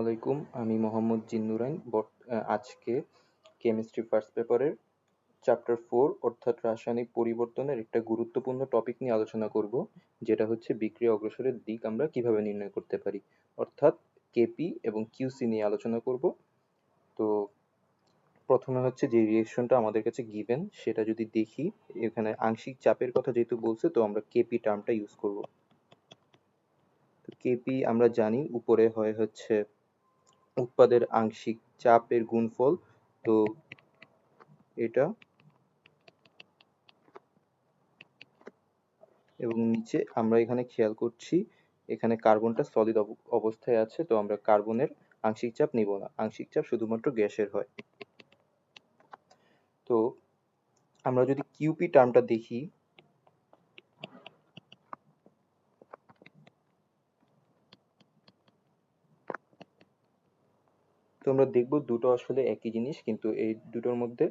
আলাইকুম, আমি মোহাম্মদ জিন্নুরাইন আজকে কেমিস্ট্রি ফার্স্ট পেপারের চ্যাপ্টার ফোর অর্থাৎ রাসায়নিক পরিবর্তনের একটা গুরুত্বপূর্ণ টপিক নিয়ে আলোচনা করব, যেটা হচ্ছে বিক্রিয়া অগ্রসরের দিক আমরা কীভাবে নির্ণয় করতে পারি। অর্থাৎ কেপি এবং কিউসি নিয়ে আলোচনা করব। তো প্রথমে হচ্ছে যে রিয়েকশনটা আমাদের কাছে গিভেন সেটা যদি দেখি, এখানে আংশিক চাপের কথা যেহেতু বলছে, তো আমরা কেপি টার্মটা ইউজ করব। কেপি আমরা জানি, উপরে হয় হচ্ছে উৎপাদের আংশিক চাপের গুণফল, তো এটা এবং নিচে আমরা এখানে খেয়াল করছি, এখানে কার্বনটা সলিড অবস্থায় আছে, তো আমরা কার্বনের আংশিক চাপ নিব না। আংশিক চাপ শুধুমাত্র গ্যাসের হয়। তো আমরা যদি কিউপি টার্মটা দেখি তো আমরা দেখব দুটো আসলে একই জিনিস, কিন্তু এই দুটোর মধ্যে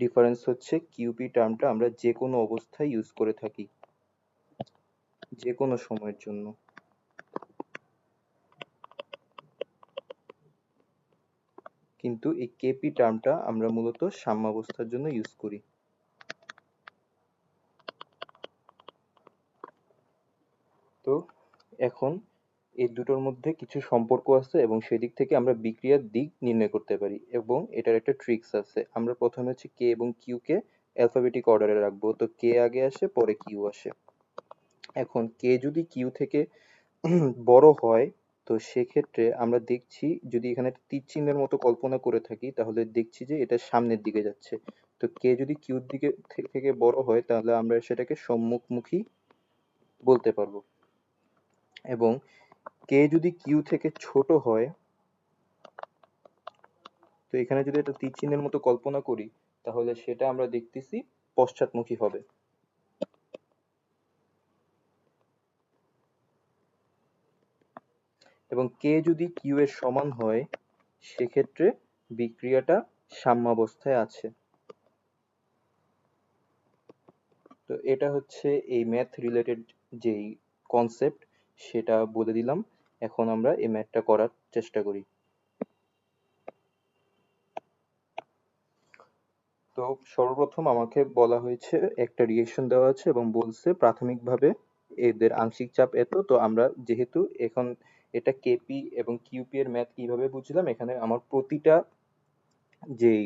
ডিফারেন্স হচ্ছে কিউপি টার্মটা আমরা যে কোনো অবস্থায় ইউজ করে থাকি যে কোনো সময়ের জন্য। কিন্তু এই কেপি টার্মটা আমরা মূলত সাম্যাবস্থার জন্য ইউজ করি। তো এখন এই দুটোর মধ্যে কিছু সম্পর্ক আছে এবং সেদিক থেকে আমরা বিক্রিয়ার দিক নির্ণয় করতে পারি এবং এটার একটা ট্রিক্স আছে। আমরা প্রথমে হচ্ছে কে এবং কিউ কে অ্যালফাবেটিক অর্ডারে রাখব। তো কে আগে আসে, পরে কিউ আসে। এখন কে যদি কিউ থেকে বড় হয়, তো সেক্ষেত্রে আমরা দেখছি, যদি এখানে তীর চিহ্নের মতো কল্পনা করে থাকি, তাহলে দেখছি যে এটা সামনের দিকে যাচ্ছে। তো কে যদি কিউর দিকে থেকে বড় হয়, তাহলে আমরা সেটাকে সম্মুখমুখী বলতে পারব। এবং কে যদি কিউ থেকে ছোট হয়, তো এখানে যদি একটা তীর চিহ্নের মতো কল্পনা করি, তাহলে সেটা আমরা দেখতেছি পশ্চাৎমুখী হবে। এবং কে যদি কিউ এর সমান হয়, সেক্ষেত্রে বিক্রিয়াটা সাম্যাবস্থায় আছে। তো এটা হচ্ছে এই ম্যাথ রিলেটেড যেই কনসেপ্ট সেটা বলে দিলাম। এখন আমরা এই ম্যাথটা করার চেষ্টা করি। তো সর্বপ্রথম আমাকে বলা হয়েছে, একটা রিয়েকশন দেওয়া আছে এবং বলছে প্রাথমিকভাবে এদের আংশিক চাপ এত, তো আমরা যেহেতু এখন এটা কেপি এবং কিউপি এর ম্যাথ কীভাবে বুঝলাম, এখানে আমার প্রতিটা যেই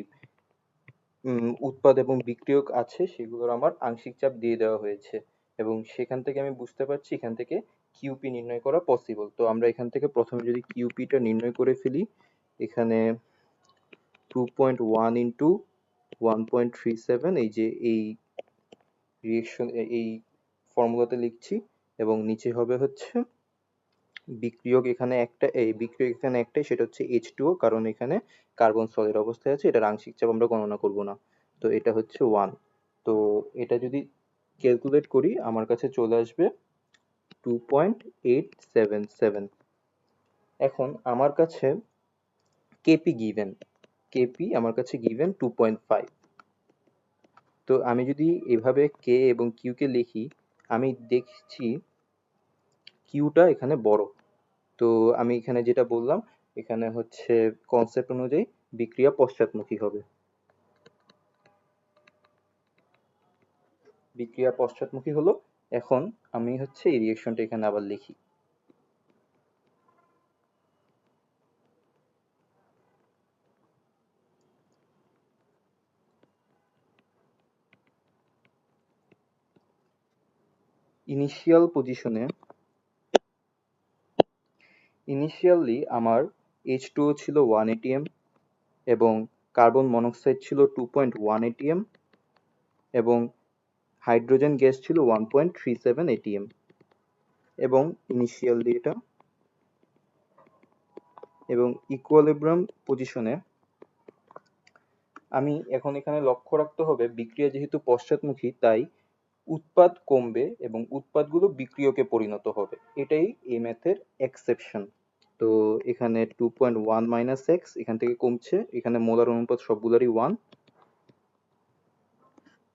উৎপাদ এবং বিক্রিয়ক আছে, সেগুলোর আমার আংশিক চাপ দিয়ে দেওয়া হয়েছে। এবং সেখান থেকে আমি বুঝতে পারছি এখান থেকে কিউপি নির্ণয় করা পসিবল তো আমরা এখান থেকে প্রথমে যদি কিউপিটা নির্ণয় করে ফেলি, এখানে two point one into one point three seven এই যে এই রিয়েকশন এই ফর্মুলাতে লিখছি, এবং নিচে হবে হচ্ছে বিক্রিয়ক এখানে একটা, এই বিক্রিয়ক এখানে একটাই, সেটা হচ্ছে এইচ কারণ এখানে কার্বন সলিড অবস্থায় আছে, এটার আংশিক চাপ আমরা গণনা করব না। তো এটা হচ্ছে ওয়ান তো এটা যদি ক্যালকুলেট করি, আমার কাছে চলে আসবে two point eight seven seven এখন আমার কাছে কেপি গিভেন কেপি আমার কাছে গিভেন টু পয়েন্ট ফাইভ তো আমি যদি এভাবে কে এবং কিউকে লিখি, আমি দেখছি কিউটা এখানে বড়। তো আমি এখানে যেটা বললাম, এখানে হচ্ছে কনসেপ্ট অনুযায়ী বিক্রিয়া পশ্চাৎমুখী হবে। বিক্রিয়া পশ্চাৎমুখী হলো, এখন আমি হচ্ছে এই রিয়েকশনটা এখানে আবার লিখি। ইনিশিয়াল পজিশনে ইনিশিয়ালি আমার এইচ টুও ছিল ওয়ান এটিএম এবং কার্বন মনোক্সাইড ছিল টু পয়েন্ট ওয়ান এটিএম এবং হাইড্রোজেন গ্যাস ছিল one point three seven ATM এবং ইনিশিয়ালি এটা এবং ইকুয়ালিব্রাম পজিশনে আমি এখন এখানে লক্ষ্য রাখতে হবে, বিক্রিয়া যেহেতু পশ্চাৎমুখী, তাই উৎপাদ কমবে এবং উৎপাদগুলো বিক্রিয়কে পরিণত হবে। এটাই এই ম্যাথের এক্সেপশন তো এখানে two point one minus X এখান থেকে কমছে, এখানে মোলার অনুপাত সবগুলোরই ওয়ান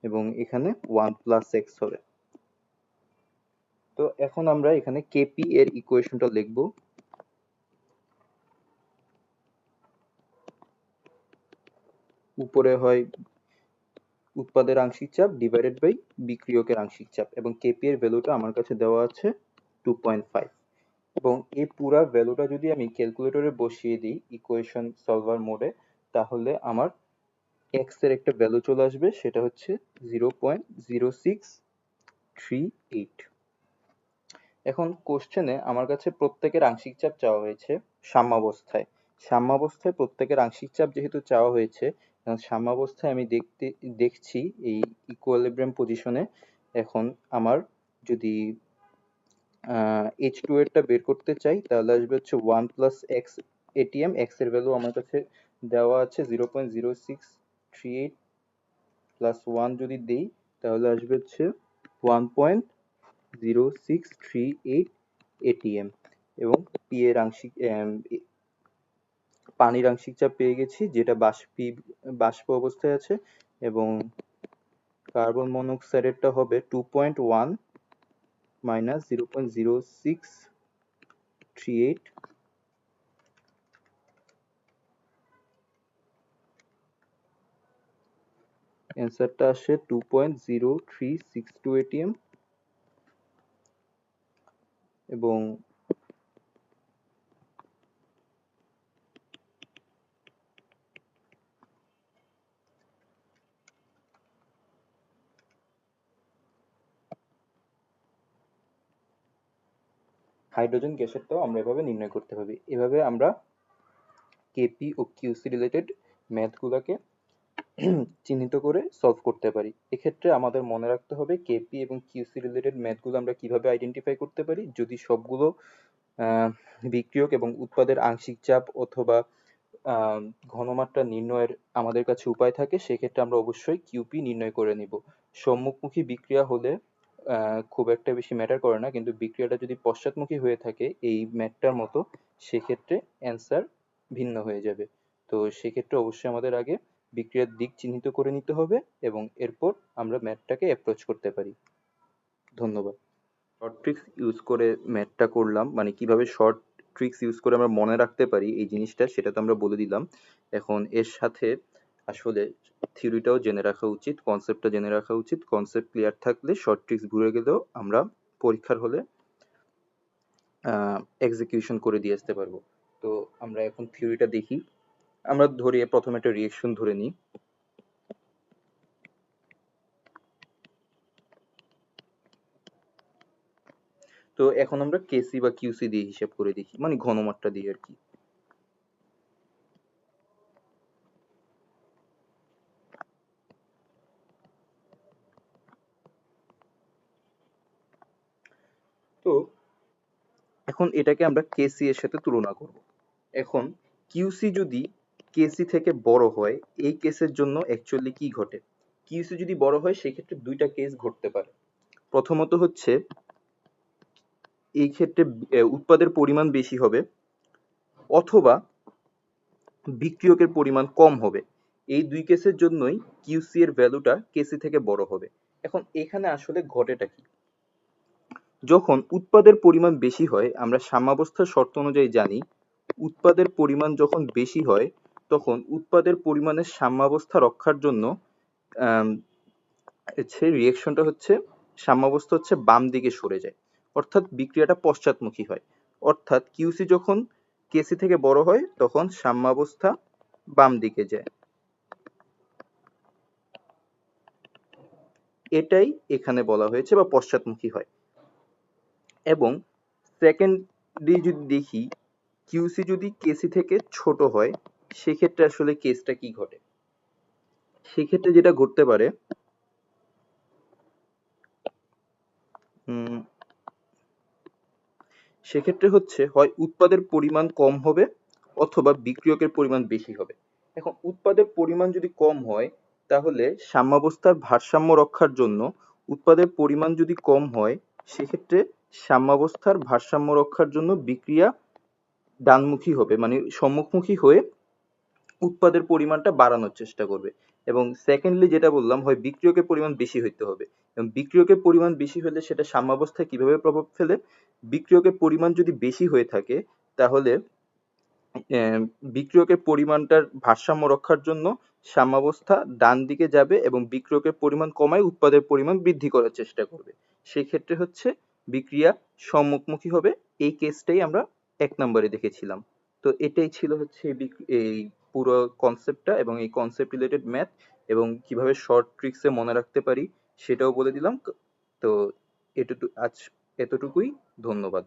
এবং এখানে ওয়ান প্লাস এক্স হবে। তো এখন আমরা এখানে কেপি এর ইকুয়েশনটা লিখব। উপরে হয় উৎপাদের আংশিক চাপ ডিভাইডেড বাই বিক্রিয়কের আংশিক চাপ এবং কেপি এর ভ্যালুটা আমার কাছে দেওয়া আছে টু পয়েন্ট ফাইভ এবং এই পুরা ভ্যালুটা যদি আমি ক্যালকুলেটরে বসিয়ে দিই ইকুয়েশন সলভার মোডে তাহলে আমার এক্সের একটা ভ্যালু চলে আসবে, সেটা হচ্ছে zero point zero six three eight এখন কোশ্চেনে আমার কাছে প্রত্যেকের আংশিক চাপ চাওয়া হয়েছে সাম্যাবস্থায়। সাম্যাবস্থায় প্রত্যেকের আংশিক চাপ যেহেতু চাওয়া হয়েছে সাম্যাবস্থায় আমি দেখতে, দেখছি এই ইকুয়ালিব্রিয়াম পজিশনে এখন আমার যদি এইচ টু এরটা বের করতে চাই, তাহলে আসবে হচ্ছে ওয়ান প্লাস এক্স এটিএম এক্সের ভ্যালু আমার কাছে দেওয়া আছে zero point zero six three eight plus one যদি দেই, তাহলে আসবে হচ্ছে one point zero six three eight ATM এবং পি এর আংশিক পানির আংশিক চাপ পেয়ে গেছি, যেটা বাষ্পী, বাষ্প অবস্থায় আছে এবং কার্বন মনোক্সাইডেরটা হবে two point one minus zero point zero six three eight অ্যান্সারটা আসে two point zero three six two ATM এবং হাইড্রোজেন গ্যাসেরটাও আমরা এভাবে নির্ণয় করতে পারি এভাবে আমরা কেপি ও কিউসি রিলেটেড ম্যাথগুলোকে চিহ্নিত করে সলভ করতে পারি। এক্ষেত্রে আমাদের মনে রাখতে হবে কেপি এবং কিউসি রিলেটেড ম্যাথগুলো আমরা কীভাবে আইডেন্টিফাই করতে পারি? যদি সবগুলো বিক্রিয়ক এবং উৎপাদের আংশিক চাপ অথবা ঘনমাত্রা নির্ণয়ের আমাদের কাছে উপায় থাকে, সেক্ষেত্রে আমরা অবশ্যই কিউপি নির্ণয় করে নিব। সম্মুখমুখী বিক্রিয়া হলে খুব একটা বেশি ম্যাটার করে না, কিন্তু বিক্রিয়াটা যদি পশ্চাৎমুখী হয়ে থাকে এই ম্যাথটার মতো, সেক্ষেত্রে অ্যান্সার ভিন্ন হয়ে যাবে। তো সেক্ষেত্রে অবশ্যই আমাদের আগে বিক্রিয়ার দিক চিহ্নিত করে নিতে হবে এবং এরপর আমরা ম্যাথটাকে অ্যাপ্রোচ করতে পারি। ধন্যবাদ। শর্ট ট্রিক্স ইউজ করে ম্যাথটা করলাম মানে কীভাবে শর্ট ট্রিক্স ইউজ করে আমরা মনে রাখতে পারি এই জিনিসটা সেটা তো আমরা বলে দিলাম। এখন এর সাথে আসলে থিওরিটাও জেনে রাখা উচিত কনসেপ্টটা জেনে রাখা উচিত। কনসেপ্ট ক্লিয়ার থাকলে শর্ট ট্রিক্স ভুলে গেলেও আমরা পরীক্ষার হলে এক্সিকিউশন করে দিয়ে আসতে পারব। তো আমরা এখন থিওরিটা দেখি। আমরা ধরি, প্রথমে একটা রিয়েকশন ধরে নিই। তো এখন আমরা কেসি বা কিউসি দিয়ে হিসাব করে দেখি মানে ঘনমাত্রা দিয়ে আর কি। তো এখন এটাকে আমরা কেসি এর সাথে তুলনা করব। এখন কিউসি যদি কেসি থেকে বড় হয়, এই কেসের জন্য অ্যাকচুয়ালি কি ঘটে? কিউসি যদি বড় হয়, সেক্ষেত্রে দুইটা কেস ঘটতে পারে। প্রথমত হচ্ছে, এই ক্ষেত্রে উৎপাদের পরিমাণ বেশি হবে, অথবা বিক্রিয়কের পরিমাণ কম হবে। এই দুই কেসের জন্যই কিউসি এর ভ্যালুটা কেসি থেকে বড় হবে। এখন, এখানে আসলে ঘটেটা কি? যখন উৎপাদের পরিমাণ বেশি হয়, আমরা সাম্যাবস্থার শর্ত অনুযায়ী জানি, উৎপাদের পরিমাণ যখন বেশি হয় তখন উৎপাদের পরিমাণের সাম্যাবস্থা রক্ষার জন্য হচ্ছে রিয়েকশনটা হচ্ছে, সাম্যাবস্থা হচ্ছে বাম দিকে সরে যায়। অর্থাৎ বিক্রিয়াটা পশ্চাৎমুখী হয়। অর্থাৎ কিউসি যখন কেসি থেকে বড় হয়, তখন সাম্যাবস্থা বাম দিকে যায়। এটাই এখানে বলা হয়েছে বা পশ্চাৎমুখী হয়। এবং সেকেন্ডলি যদি দেখি কিউসি যদি কেসি থেকে ছোট হয় সেক্ষেত্রে আসলে কেসটা কি ঘটে? সেক্ষেত্রে যেটা ঘটতে পারে সেক্ষেত্রে হচ্ছে হয় উৎপাদের পরিমাণ কম হবে অথবা বিক্রিয়কের পরিমাণ বেশি হবে। এখন উৎপাদের পরিমাণ যদি কম হয়, তাহলে সাম্যাবস্থার ভারসাম্য রক্ষার জন্য উৎপাদের পরিমাণ যদি কম হয়, সেক্ষেত্রে সাম্যাবস্থার ভারসাম্য রক্ষার জন্য বিক্রিয়া ডানমুখী হবে মানে সম্মুখমুখী হয়ে উৎপাদের পরিমাণটা বাড়ানোর চেষ্টা করবে। এবং সেকেন্ডলি যেটা বললাম, হয় বিক্রিয়কের পরিমাণ বেশি হইতে হবে। এবং বিক্রিয়কের পরিমাণ বেশি হলে সেটা সাম্যাবস্থায় কীভাবে প্রভাব ফেলে? বিক্রিয়কের পরিমাণ যদি বেশি হয়ে থাকে, তাহলে বিক্রিয়কের পরিমাণটার ভারসাম্য রক্ষার জন্য সাম্যাবস্থা ডান দিকে যাবে এবং বিক্রিয়কের পরিমাণ কমায় উৎপাদের পরিমাণ বৃদ্ধি করার চেষ্টা করবে। সেই ক্ষেত্রে হচ্ছে বিক্রিয়া সম্মুখমুখী হবে। এই কেসটাই আমরা এক নম্বরে দেখেছিলাম। তো এটাই ছিল হচ্ছে এই পুরো কনসেপ্টটা এবং এই কনসেপ্ট রিলেটেড ম্যাথ এবং কীভাবে শর্ট ট্রিক্সে মনে রাখতে পারি সেটাও বলে দিলাম। তো এটুকু আজ এতটুকুই। ধন্যবাদ।